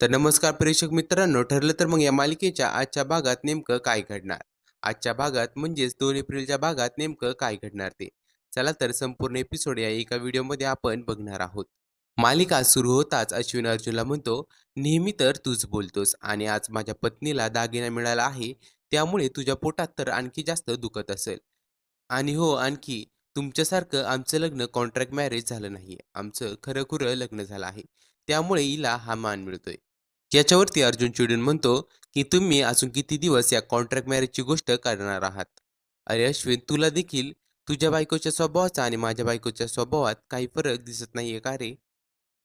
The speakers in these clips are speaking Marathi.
तर नमस्कार प्रेक्षक मित्रांनो ठरलं तर मग या मालिकेच्या आजच्या भागात नेमकं काय घडणार? आजच्या भागात म्हणजेच दोन एप्रिलच्या भागात नेमकं काय घडणार ते? चला तर संपूर्ण एपिसोड या एका व्हिडिओमध्ये आपण बघणार आहोत. मालिका सुरू होताच अश्विन अर्जुनला म्हणतो नेहमी तर तूच बोलतोस आणि आज माझ्या पत्नीला दागिना मिळाला आहे त्यामुळे तुझ्या पोटात तर आणखी जास्त दुखत असेल. आणि हो आणखी. तुमच्यासारखं आमचं लग्न कॉन्ट्रॅक्ट मॅरेज झालं नाही आमचं खरं खुरं लग्न झालं आहे. त्यामुळे हिला हा मान मिळतोय. याच्यावरती अर्जुन चिडून म्हणतो की तुम्ही अजून किती दिवस या कॉन्ट्रॅक्ट मॅरेजची गोष्ट करणार आहात? अरे अश्विन तुला देखील तुझ्या बायकोच्या स्वभावाचा आणि माझ्या बायकोच्या स्वभावात काही फरक दिसत नाहीये का रे?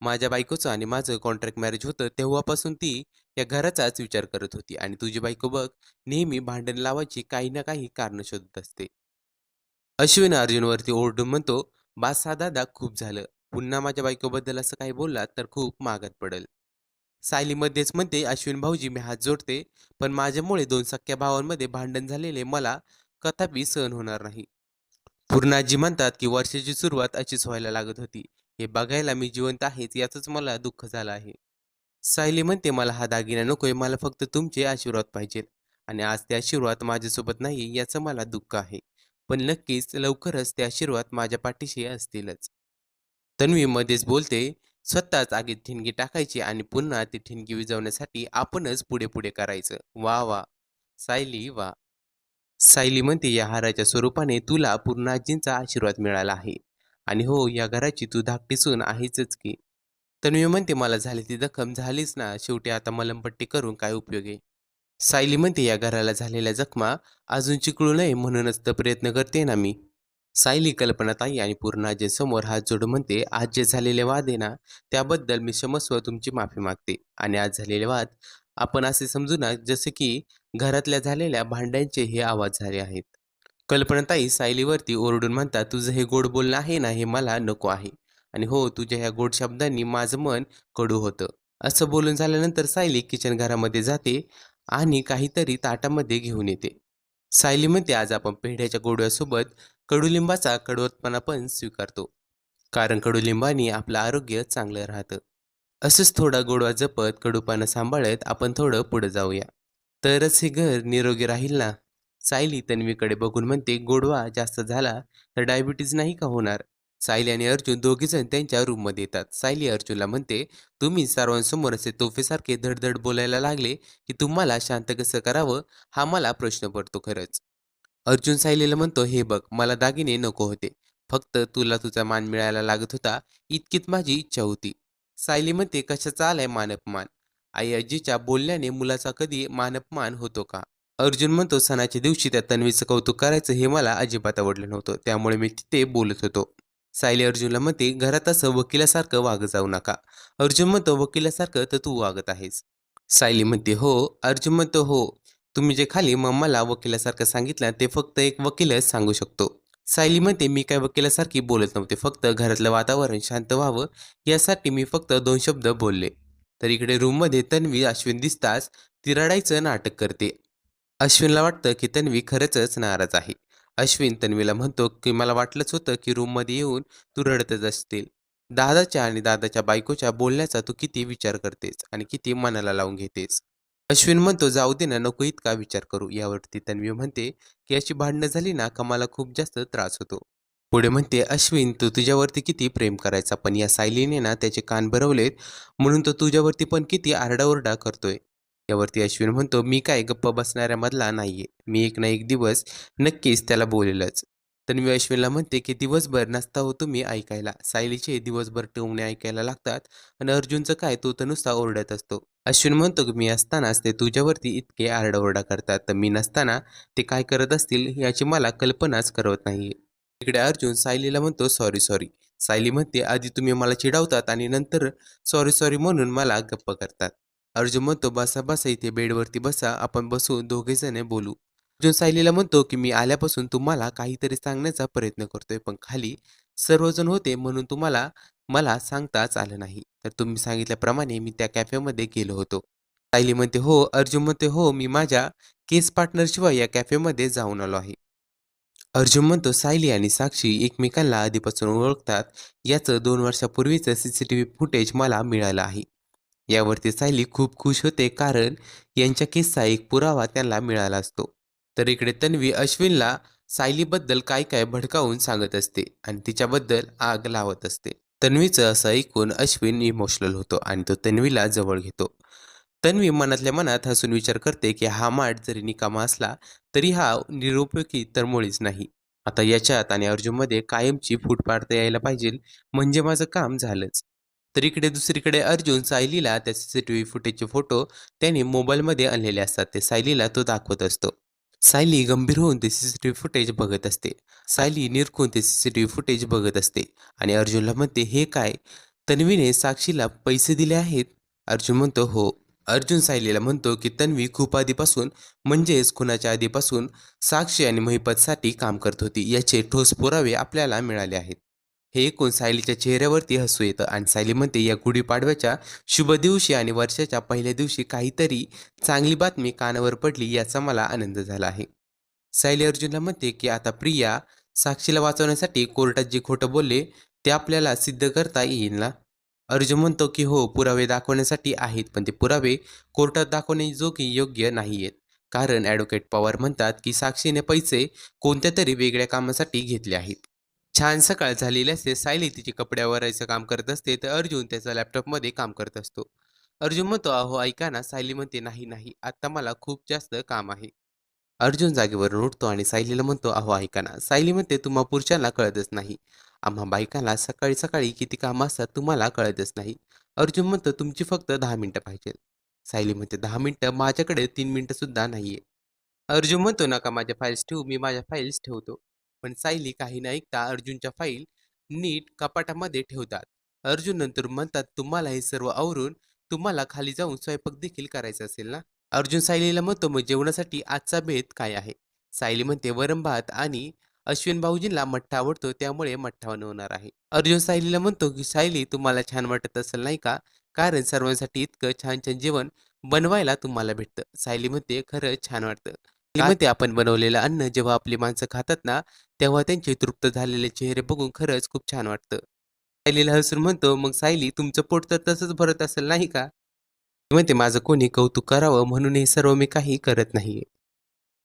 माझ्या बायकोचं आणि माझं कॉन्ट्रॅक्ट मॅरेज होतं तेव्हापासून ती या घराचाच विचार करत होती आणि तुझी बायको बघ नेहमी भांडण लावायची काही ना काही कारण शोधत असते. अश्विन अर्जुनवरती ओरडून म्हणतो बासा दादा खूप झालं. पुन्हा माझ्या बायकोबद्दल असं काही बोललात तर खूप मागत पडेल. सायलीमध्येच म्हणते अश्विन भाऊजी मी हात जोडते पण माझ्यामुळे दोन सख्या भावांमध्ये भांडण झालेले मला कथापि सहन होणार नाही. पूर्णाजी म्हणतात की वर्षाची सुरुवात अशीच व्हायला लागत होती. हे बघायला मी जिवंत आहेच याचंच मला दुःख झालं आहे. सायली म्हणते मला हा दागिना नकोय मला फक्त तुमचे आशीर्वाद पाहिजेत. आणि आज ते आशीर्वाद माझ्यासोबत नाही याचं मला दुःख आहे. पण नक्कीच लवकरच ते आशीर्वाद माझ्या पाठीशी असतीलच. तन्वी मध्येच बोलते स्वतःच आगीत ठिणगी टाकायची आणि पुन्हा ती ठिणगी विजवण्यासाठी आपणच पुढे पुढे करायचं. वा वा. सायली वा. सायली म्हणते या हाराच्या स्वरूपाने तुला पूर्णाजींचा आशीर्वाद मिळाला आहे. आणि हो या घराची तू धाकटी सून आहेचच की. तन्वी म्हणते मला झाली ती जखम झालीच ना. शेवटी आता मलमपट्टी करून काय उपयोग आहे? सायली म्हणते या घराला झालेल्या जखमा अजून चिकळू नये म्हणूनच तर प्रयत्न करते ना मी. सायली कल्पनाताई आणि पूर्ण समोर हात जोडून म्हणते आज जे झालेले वाद आहे ना त्याबद्दल मी क्षमस्व तुमची माफी मागते. आणि आज झालेले वाद आपण असे समजू ना जसे की घरातल्या झालेल्या भांड्यांचे हे आवाज झाले आहेत. कल्पनाताई सायलीवरती ओरडून म्हणतात तुझं हे गोड बोलणं आहे ना हे मला नको आहे. आणि हो तुझ्या ह्या गोड शब्दांनी माझं मन कडू होतं. असं बोलून झाल्यानंतर सायली किचन घरामध्ये जाते आणि काहीतरी ताटामध्ये घेऊन येते. सायली म्हणते आज आपण पेढ्याच्या गोडव्यासोबत कडुलिंबाचा कडवतपणा पण स्वीकारतो. कारण कडुलिंबाने आपलं आरोग्य चांगलं राहतं. असंच थोडा गोडवा जपत कडूपानं सांभाळत आपण थोडं पुढे जाऊया. तरच हे घर निरोगी राहील ना? सायली तन्वीकडे बघून म्हणते गोडवा जास्त झाला तर डायबिटीज नाही का होणार? सायली आणि अर्जुन दोघीजण त्यांच्या रूममध्ये येतात. सायली अर्जुनला म्हणते तुम्ही सर्वांसमोर असे तोफेसारखे धडधड बोलायला लागले की तुम्हाला शांत कसं करावं? हा मला प्रश्न पडतो खरंच. अर्जुन सायलीला म्हणतो हे बघ मला दागिने नको होते. फक्त तुला तुझा मान मिळायला लागत होता. इतकीच माझी इच्छा होती. सायली म्हणते कशाचा आलाय मानपमान? आई आजीच्या बोलण्याने मुलाचा कधी मानपमान होतो का? अर्जुन म्हणतो सणाच्या दिवशी त्या तन्वीचं कौतुक करायचं हे मला अजिबात आवडलं नव्हतं. त्यामुळे मी तिथे बोलत होतो. सायली अर्जुनला म्हणते घरात असं वकिलासारखं वागत जाऊ नका. अर्जुन म्हणतो वकिलासारखं तर तू वागत आहेस. सायली म्हणते हो अर्जुन म्हणतो हो तुम्ही जे खाली मम्माला वकिलासारखं सांगितलं ते फक्त एक वकीलच सांगू शकतो. सायली म्हणते मी काय वकिलासारखी बोलत नव्हते फक्त घरातलं वातावरण शांत व्हावं यासाठी मी फक्त दोन शब्द बोलले. तर इकडे रूममध्ये तन्वी अश्विन दिसताच ती रडायचं नाटक करते. अश्विनला वाटतं की तन्वी खरंच नाराज आहे. अश्विन तन्वीला म्हणतो की मला वाटलंच होतं की रूममध्ये येऊन तू रडतच असतील दादाच्या आणि दादाच्या बायकोच्या बोलण्याचा तू किती विचार करतेस आणि किती मनाला लावून घेतेस? अश्विन म्हणतो जाऊ दे ना नको इतका विचार करू. यावरती तन्वी म्हणते की अशी भांडणं झाली ना का मला खूप जास्त त्रास होतो? पुढे म्हणते अश्विन तू तुझ्यावरती किती प्रेम करायचा पण या सायलीने ना त्याचे कान भरवलेत म्हणून तो तुझ्यावरती पण किती आरडाओरडा करतोय. यावरती अश्विन म्हणतो मी काय गप्प बसणाऱ्यामधला नाही नाहीये. मी एक ना एक दिवस नक्कीच त्याला बोलेलच. तन्वी अश्विनला म्हणते की दिवसभर नसता हो तुम्ही ऐकायला. सायलीचे दिवसभर टोमणे ऐकायला लागतात आणि अर्जुनचं काय तो तर नुसता ओरडत असतो. अश्विन म्हणतो की मी असतानाच ते तुझ्यावरती इतके आरडाओरडा करतात. तर मी नसताना ते काय करत असतील याची मला कल्पनाच करत नाही इकडे अर्जुन सायलीला म्हणतो सॉरी सॉरी. सायली म्हणते आधी तुम्ही मला चिडावतात आणि नंतर सॉरी सॉरी म्हणून मला गप्प करतात. अर्जुन म्हणतो बसा बसा इथे बेडवरती बसा आपण बसून दोघेजण बोलू. अर्जुन सायलीला म्हणतो की मी आल्यापासून तुम्हाला काहीतरी सांगण्याचा प्रयत्न करतोय पण खाली सर्वजण होते म्हणून तुम्हाला मला सांगताच आलं नाही. तर तुम्ही सांगितल्याप्रमाणे मी त्या कॅफेमध्ये गेलो होतो. सायली म्हणते हो. अर्जुन म्हणते हो मी माझ्या केस पार्टनरशिवाय या कॅफेमध्ये जाऊन आलो आहे. अर्जुन म्हणतो सायली आणि साक्षी एकमेकांना आधीपासून ओळखतात याचं दोन वर्षापूर्वीचं C C T V footage मला मिळालं आहे. यावरती सायली खूप खुश होते कारण यांच्या किस्सा एक पुरावा त्यांना मिळाला असतो. तर इकडे तन्वी अश्विनला सायलीबद्दल काय काय भडकावून सांगत असते आणि तिच्याबद्दल आग लावत असते. तन्वीचं असं ऐकून अश्विन इमोशनल होतो आणि तो तन्वीला जवळ घेतो. तन्वी मनातल्या मनात हसून विचार करते की हा माठ जरी निकामा असला तरी हा निरुपयोगी तर मुळीच नाही. आता याच्यात आणि अर्जुनमध्ये कायमची फूट पाडता यायला पाहिजे म्हणजे माझं काम झालंच. तर इकडे दुसरीकडे अर्जुन सायलीला त्या व्ही फुटेजचे फोटो त्याने मोबाईलमध्ये आणलेले असतात. ते सायलीला तो दाखवत असतो. सायली गंभीर होऊन ते C C T V footage बघत असते. सायली निरखून ते C C T V footage बघत असते. आणि अर्जुनला म्हणते हे काय? तन्वीने साक्षीला पैसे दिले आहेत? अर्जुन म्हणतो हो. अर्जुन सायलीला म्हणतो की तन्वी खूप आधीपासून म्हणजेच खुनाच्या आधीपासून साक्षी आणि महिपतसाठी काम करत होती. याचे ठोस पुरावे आपल्याला मिळाले आहेत. हे ऐकून सायलीच्या चेहऱ्यावरती हसू येतं आणि सायली म्हणते या गुढीपाडव्याच्या शुभ दिवशी आणि वर्षाच्या पहिल्या दिवशी काहीतरी चांगली बातमी कानावर पडली याचा मला आनंद झाला आहे. सायली अर्जुनला म्हणते की आता प्रिया साक्षीला वाचवण्यासाठी कोर्टात जे खोटं बोलले ते आपल्याला सिद्ध करता येईल ना? अर्जुन म्हणतो की हो पुरावे दाखवण्यासाठी आहेत पण ते पुरावे कोर्टात दाखवण्याजोगी योग्य नाही आहेत. कारण ॲडव्होकेट पवार म्हणतात की साक्षीने पैसे कोणत्या तरी वेगळ्या कामासाठी घेतले आहेत. छान सकाळ झालेली असते. सायली तिचे कपडे काम करत असते. तर अर्जुन त्याचा लॅपटॉपमध्ये काम करत असतो. अर्जुन म्हणतो अहो ऐका ना. सायली म्हणते नाही नाही. आता मला खूप जास्त काम आहे. अर्जुन जागेवरून उठतो आणि सायलीला म्हणतो अहो ऐका ना. सायली म्हणते तुम्हा पुरुषांना कळतच नाही. आम्हा बायकांना सकाळी सकाळी किती कामं असतात तुम्हाला कळतच नाही. अर्जुन म्हणतो तुमची फक्त दहा मिनटं पाहिजे सायली म्हणते दहा मिनटं? माझ्याकडे तीन मिनटंसुद्धा सुद्धा आहे अर्जुन म्हणतो नका माझ्या फाईल्स ठेवू. मी माझ्या फाईल्स ठेवतो. पण सायली काही न ऐकता अर्जुनच्या फाईल नीट कपाटामध्ये ठेवतात. अर्जुन नंतर म्हणतात तुम्हाला हे सर्व आवरून तुम्हाला खाली जाऊन स्वयंपाक देखील करायचा असेल ना? अर्जुन सायलीला म्हणतो मग जेवणासाठी आजचा भेद काय आहे? सायली म्हणते वरम भात आणि अश्विन भाऊजींना मठ्ठा आवडतो त्यामुळे मठ्ठा बनवणार आहे. अर्जुन सायलीला म्हणतो की सायली तुम्हाला छान वाटत असेल नाही का? कारण सर्वांसाठी इतकं छान छान जेवण बनवायला तुम्हाला भेटतं. सायली म्हणते खरंच छान वाटतं. मध्ये आपण बनवलेलं अन्न जेव्हा आपली माणसं खातात ना तेव्हा त्यांचे तृप्त झालेले चेहरे बघून खरंच खूप छान वाटतं. सायलीला हसून म्हणतो मग सायली तुमचं पोट तर तसंच भरत असेल नाही का? म्हणते माझं कोणी कौतुक करावं म्हणून हे सर्व मी काही करत नाहीये.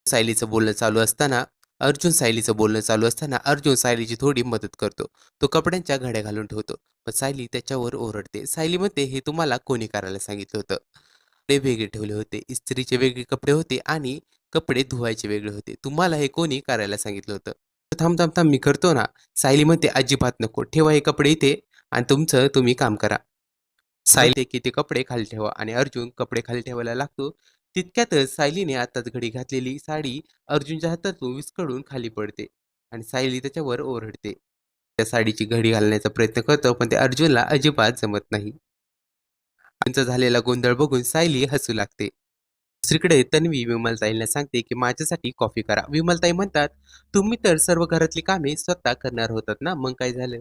सायलीचं बोलणं चालू असताना अर्जुन सायलीचं बोलणं चालू असताना अर्जुन सायलीची थोडी मदत करतो. तो कपड्यांच्या घड्या घालून ठेवतो. पण सायली त्याच्यावर ओरडते. सायली म्हणते हे तुम्हाला कोणी करायला सांगितलं होतं? कपडे वेगळे ठेवले होते. इस्त्रीचे वेगळे कपडे होते आणि कपडे धुवायचे वेगळे होते. तुम्हाला हे कोणी करायला सांगितलं होतं? थांब थांब थांब मी करतो ना. सायली म्हणते अजिबात नको. ठेवा हे कपडे इथे आणि तुमचं तुम्ही काम करा. सायली की ते कपडे खाली ठेवा. आणि अर्जुन कपडे खाली ठेवायला लागतो. तितक्यातच सायलीने आताच घडी घातलेली साडी अर्जुनच्या हातातून विस्कडून खाली पडते आणि सायली त्याच्यावर ओरडते. त्या साडीची घडी घालण्याचा प्रयत्न करतो पण ते अर्जुनला अजिबात जमत नाही. त्यांचा झालेला गोंधळ बघून सायली हसू लागते. दुसरीकडे तन्वी विमलताईला सांगते की माझ्यासाठी कॉफी करा. विमलताई म्हणतात तुम्ही तर सर्व घरातली कामे स्वतः करणार होतात ना मग काय झालं?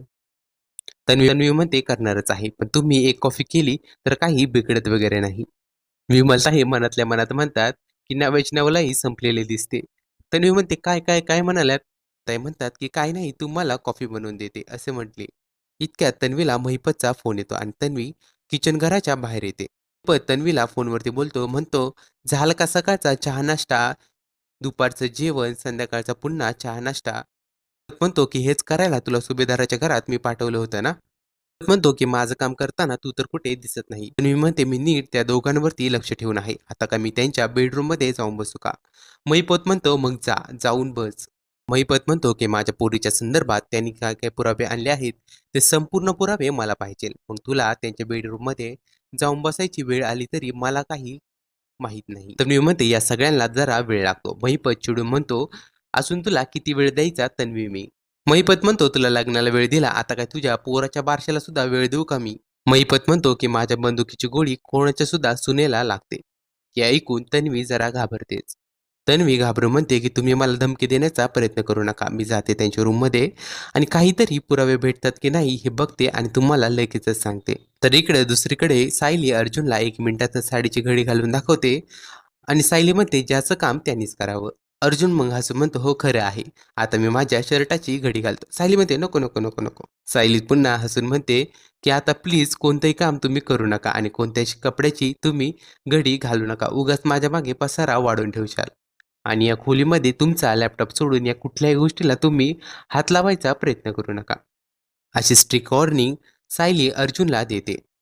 तन्वी तन्वी म्हणते करणारच आहे पण तुम्ही एक कॉफी केली तर काही बिघडत वगैरे नाही. विमलताई मनातल्या मनात म्हणतात की नव्याची नवलाही संपलेले दिसते. तन्वी म्हणते काय काय काय म्हणाल्यात? ताई म्हणतात की काय नाही तुम्हाला कॉफी बनवून देते असे म्हटले. इतक्यात तन्वीला महिपतचा फोन येतो आणि तन्वी किचन घराच्या बाहेर येते. तन्वीला फोनवरती बोलतो म्हणतो झालं का सकाळचा चहा नाश्ता? दुपारचं जेवण संध्याकाळचा पुन्हा चहा नाश्ता. म्हणतो की हेच करायला तुला सुभेदाराच्या घरात मी पाठवलं होतं ना? म्हणतो की माझं काम करताना तू तर कुठे दिसत नाही. पण मी म्हणते मी नीट त्या दोघांवरती लक्ष ठेवून आहे. आता का मी त्यांच्या बेडरूममध्ये जाऊन बसू का? महिपत म्हणतो मग जा जाऊन बस. महिपत म्हणतो की माझ्या पोरीच्या संदर्भात त्यांनी काय काय पुरावे आणले आहेत ते संपूर्ण पुरावे मला पाहिजे. पण तुला त्यांच्या बेडरूममध्ये जाऊन बसायची वेळ आली तरी मला काही माहीत नाही. तन्वी म्हणते या सगळ्यांना जरा वेळ लागतो. महिपत चिडून म्हणतो अजून तुला किती वेळ द्यायचा तन्वी मी? महिपत म्हणतो तुला लग्नाला वेळ दिला आता काय तुझ्या पोराच्या बारशाला सुद्धा वेळ देऊ का मी? महिपत म्हणतो की माझ्या बंदुकीची गोळी कोणाच्या सुद्धा सुनेला लागते. हे ऐकून तन्वी जरा घाबरतेच. तन्वी घाबरून म्हणते की तुम्ही मला धमकी देण्याचा प्रयत्न करू नका. मी जाते त्यांच्या रूममध्ये आणि काहीतरी पुरावे भेटतात की नाही हे बघते आणि तुम्हाला लगेचच सांगते. तर इकडे दुसरीकडे सायली अर्जुनला एक मिनिटात साडीची घडी घालून दाखवते आणि सायली म्हणते ज्याचं काम त्यांनीच करावं. अर्जुन मग हसून म्हणतो हो खरं आहे. आता मी माझ्या शर्टाची घडी घालतो. सायली म्हणते नको नको नको नको. सायली पुन्हा हसून म्हणते की आता प्लीज कोणतंही काम तुम्ही करू नका आणि कोणत्याही कपड्याची तुम्ही घडी घालू नका. उगाच माझ्या मागे पसारा वाढून ठेवशाल. आणि या खोलीमध्ये तुमचा लॅपटॉप सोडून या कुठल्याही गोष्टीला तुम्ही हात लावायचा प्रयत्न करू नका. अशी स्ट्रिक वॉर्निंग सायली अर्जुनला देते.